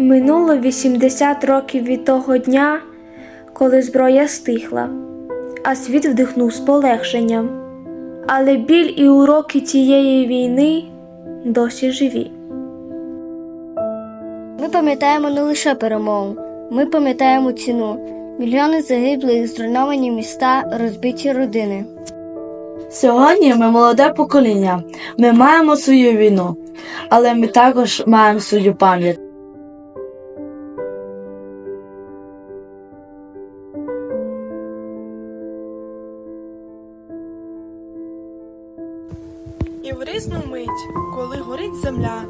Минуло 80 років від того дня, коли зброя стихла, а світ вдихнув з полегшенням. Але біль і уроки тієї війни досі живі. Ми пам'ятаємо не лише перемогу, ми пам'ятаємо ціну. Мільйони загиблих, зруйновані міста, розбиті родини. Сьогодні ми молоде покоління. Ми маємо свою війну, але ми також маємо свою пам'ять. І в різну мить, коли горить земля,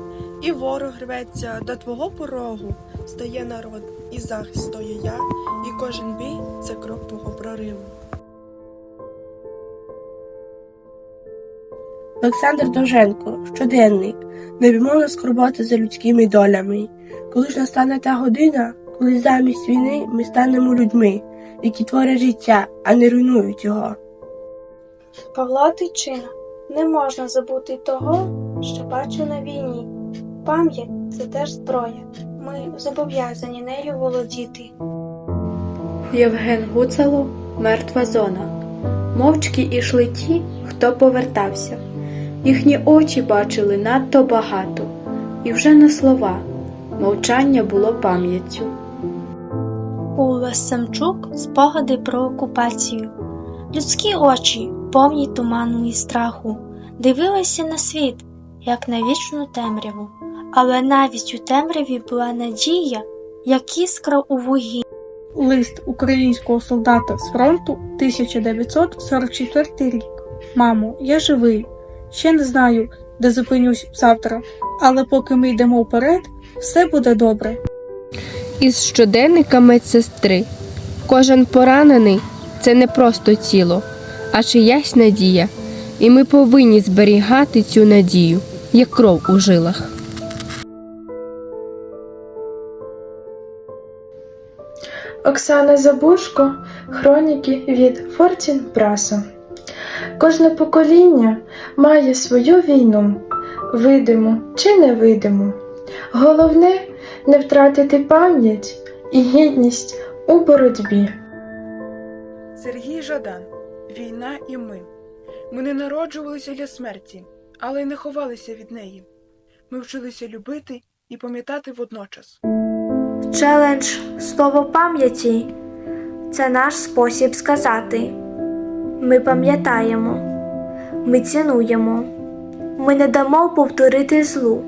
і ворог рветься до твого порогу, стає народ, і захист стою я, і кожен бій це крок твого прориву. Олександр Довженко, щоденник, невімовна скорбота за людськими долями. Коли ж настане та година, коли замість війни ми станемо людьми, які творять життя, а не руйнують його. Павла Тичина не можна забути того, що бачу на війні. Пам'ять це теж зброя. Ми зобов'язані нею володіти. Євген Гуцало Мертва зона. Мовчки ішли ті, хто повертався. Їхні очі бачили надто багато, і вже не слова. Мовчання було пам'яттю. Ула Самчук спогади про окупацію. Людські очі, повні туману і страху, дивилися на світ, як на вічну темряву. Але навіть у темряві була надія, як іскра у вугі. Лист українського солдата з фронту 1944 рік. Мамо, я живий. Ще не знаю, де зупинюсь завтра, але поки ми йдемо вперед, все буде добре. Із щоденника медсестри. Кожен поранений це не просто тіло, а чиясь надія. І ми повинні зберігати цю надію, як кров у жилах. Оксана Забушко, хроніки від Фортін Праса. Кожне покоління має свою війну, видиму чи невидиму. Головне не втратити пам'ять і гідність у боротьбі. Сергій Жадан, війна і ми. Ми не народжувалися для смерті, але й не ховалися від неї. Ми вчилися любити і пам'ятати водночас. Челендж Слово пам'яті це наш спосіб сказати. Ми пам'ятаємо, ми цінуємо, ми не дамо повторити злу.